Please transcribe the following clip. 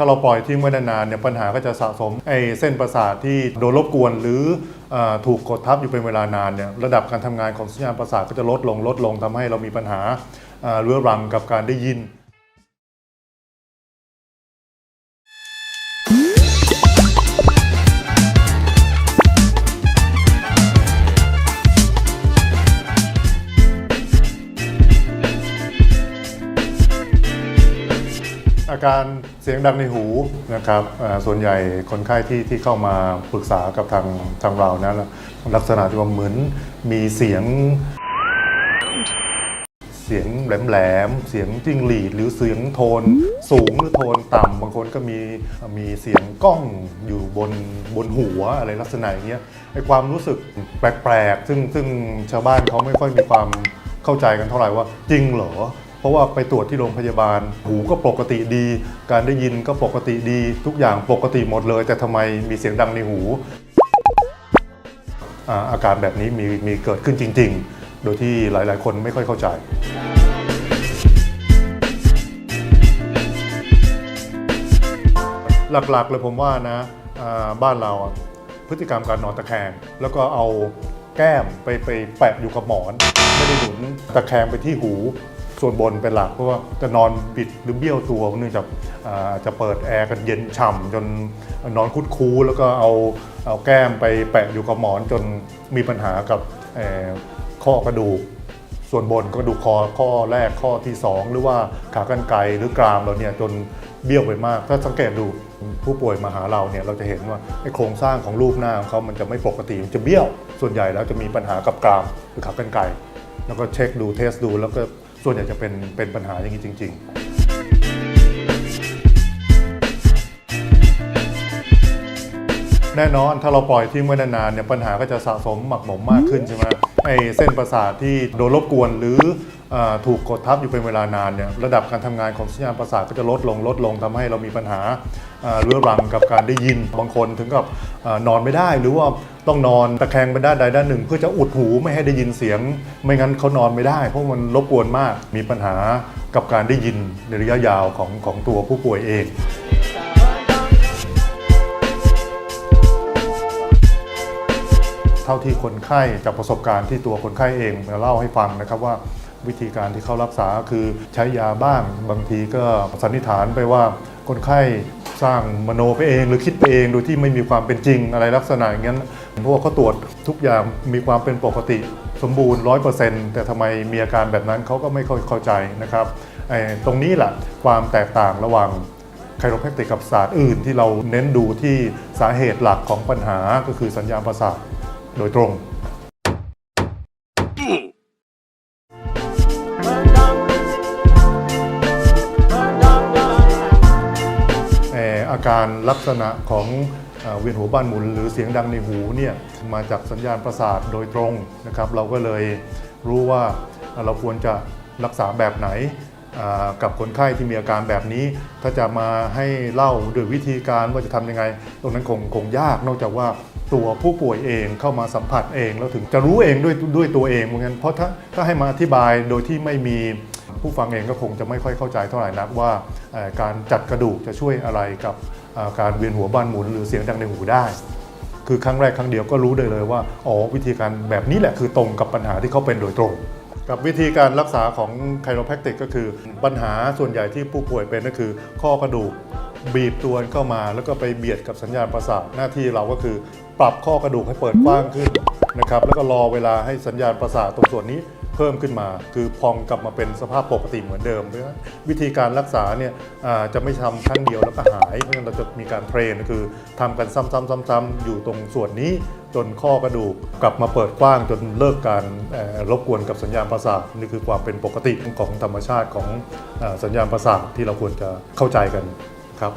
ถ้าเราปล่อยทิ้งไว้นานๆเนี่ยปัญหาก็จะสะสมไอ้เส้นประสาทที่โดนรบกวนหรืออถูกกดทับอยู่เป็นเวลานานเนี่ยระดับการทำงานของสัญญาณประสาทก็จะลดลงลดลงทำให้เรามีปัญหาเรื้อรังกับการได้ยิน อาการเสียงดังในหูนะครับส่วนใหญ่คนไข้ที่ที่เข้ามาปรึกษากับทางทางเรานะลักษณะที่ว่าเหมือนมีเสียง เสียงแหลมๆเสียงจิ้งหรีดหรือเสียงโทนสูงหรือโทนต่ำบางคนก็มีมีเสียงกล้องอยู่บนบนหัวอะไรลักษณะอย่างเงี้ยไอความรู้สึกแปลกๆ ซึ่งซึ่งชาวบ้านเขาไม่ค่อยมีความเข้าใจกันเท่าไหร่ว่าจริงเหรอ ราะว่าไปตรวจที่โรงพยาบาล หูก็ปกติดี การได้ยินก็ปกติดี ทุกอย่างปกติหมดเลย แต่ทำไมมีเสียงดังในหูอ่าอาการแบบนี้มีมีเกิดขึ้นจริง ๆ โดยที่หลาย ๆ คนไม่ค่อยเข้าใจหลักๆเลยผมว่านะอ่าบ้านเราพฤติกรรมการนอนตะแคง แล้วก็เอาแก้มไปไปแปะอยู่กับหมอน ไม่ได้หนุนตะแคงไปที่หู ส่วนบนเป็นหลักเพราะว่าจะนอนบิดหรือเบี้ยวตัวเนื่องจากอาจะเปิดแอร์กันเย็นฉ่ำจนนอนคุดคูแล้วก็เอาเอาแก้มไปแปะอยู่กับหมอนจนมีปัญหากับข้อกระดูก ส่วนบนก็ดูคอข้อแรกข้อที่ 2 หรือว่าขากรรไกรหรือกรามเราเนี่ยจนเบี้ยวไปมาก ถ้าสังเกตดูผู้ป่วยมาหาเราเนี่ยเราจะเห็นว่าไอ้โครงสร้างของรูปหน้าของเขามันจะไม่ปกติมันจะเบี้ยวส่วนใหญ่แล้วจะมีปัญหากับกรามหรือขากรรไกรแล้วก็เช็คดูเทสดูแล้วก็ ส่วนใหญ่จะเป็นเป็นปัญหาอย่างนี้จริง ๆแน่นอนถ้าเราปล่อยทิ้งไว้นานๆเนี่ยปัญหาก็จะสะสมหมักหมมมากขึ้นใช่ไหม ไอเส้นประสาทที่โดนรบกวนหรืออถูกกดทับอยู่เป็นเวลานานเนี่ยระดับการทำงานของสัญญาณประสาทก็จะลดลงลดลงทำให้เรามีปัญหาเรื้อรังกับการได้ยินบางคนถึงกับอนอนไม่ได้ หรือว่าต้องนอนตะแคงไปด้านใดด้านหนึ่ง เพื่อจะอุดหูไม่ให้ได้ยินเสียง ไม่งั้นเขานอนไม่ได้ เพราะมันรบกวนมากมีปัญหากับการได้ยินในระยะยาวของของตัวผู้ป่วยเอง เท่าที่คนไข้จากประสบการณ์ที่ตัวคนไข้เองมาเล่าให้ฟังนะครับว่าวิธีการที่เขารักษาคือใช้ยาบ้าง บางทีก็สันนิษฐานไปว่าคนไข้สร้างมโนไปเองหรือคิดไปเองโดยที่ไม่มีความเป็นจริงอะไรลักษณะอย่างนั้นเพราะว่าเขาตรวจทุกอย่างมีความเป็นปกติสมบูรณ์100%แต่ทำไมมีอาการแบบนั้นเขาก็ไม่ค่อยเข้าใจนะครับตรงนี้แหละความแตกต่างระหว่างไคโรแพคติกกับศาสตร์อื่นที่เราเน้นดูที่สาเหตุหลักของปัญหาก็คือสัญญาณประสาท โดยตรงเอ่ออาการลักษณะของเวียนหัวบ้านหมุน หรือเสียงดังในหูเนี่ยมาจากสัญญาณประสาทโดยตรงนะครับเราก็เลยรู้ว่าเราควรจะรักษาแบบไหนกับคนไข้ที่มีอาการแบบนี้ ถ้าจะมาให้เล่าโดยวิธีการว่าจะทำยังไง ตรงนั้นคงคงยากนอกจากว่า ตัวผู้ป่วยเองเข้ามาสัมผัสเอง แล้วถึงจะรู้เองด้วยด้วยตัวเองเหมือนกันเพราะถ้าถ้าให้มาอธิบายโดยที่ไม่มีผู้ฟังเองก็คงจะไม่ค่อยเข้าใจเท่าไหร่นักว่าการจัดกระดูกจะช่วยอะไรกับการเวียนหัวบ้านหมุน หรือเสียงดังในหูได้ คือครั้งแรกครั้งเดียวก็รู้ได้เลยว่าอ๋อวิธีการแบบนี้แหละคือตรงกับปัญหาที่เขาเป็นโดยตรงกับวิธีการรักษาของไคโรแพคติกก็คือปัญหาส่วนใหญ่ที่ผู้ป่วยเป็นก็คือข้อกระดูก บีบตัวเข้ามาแล้วก็ไปเบียดกับสัญญาณประสาทหน้าที่เราก็คือปรับข้อกระดูกให้เปิดกว้างขึ้นนะครับแล้วก็รอเวลาให้สัญญาณประสาทตรงส่วนนี้เพิ่มขึ้นมา คือพองกลับมาเป็นสภาพปกติเหมือนเดิมเพราะวิธีการรักษาเนี่ยจะไม่ทำครั้งเดียวแล้วก็หายเพราะฉะนั้นเราจะมีการเทรนคือทำกันซ้ำๆๆๆ อยู่ตรงส่วนนี้จนข้อกระดูกกลับมาเปิดกว้างจนเลิกการรบกวนกับสัญญาณประสาทนี่คือความเป็นปกติของธรรมชาติของสัญญาณประสาทที่เราควรจะเข้าใจกัน ครับ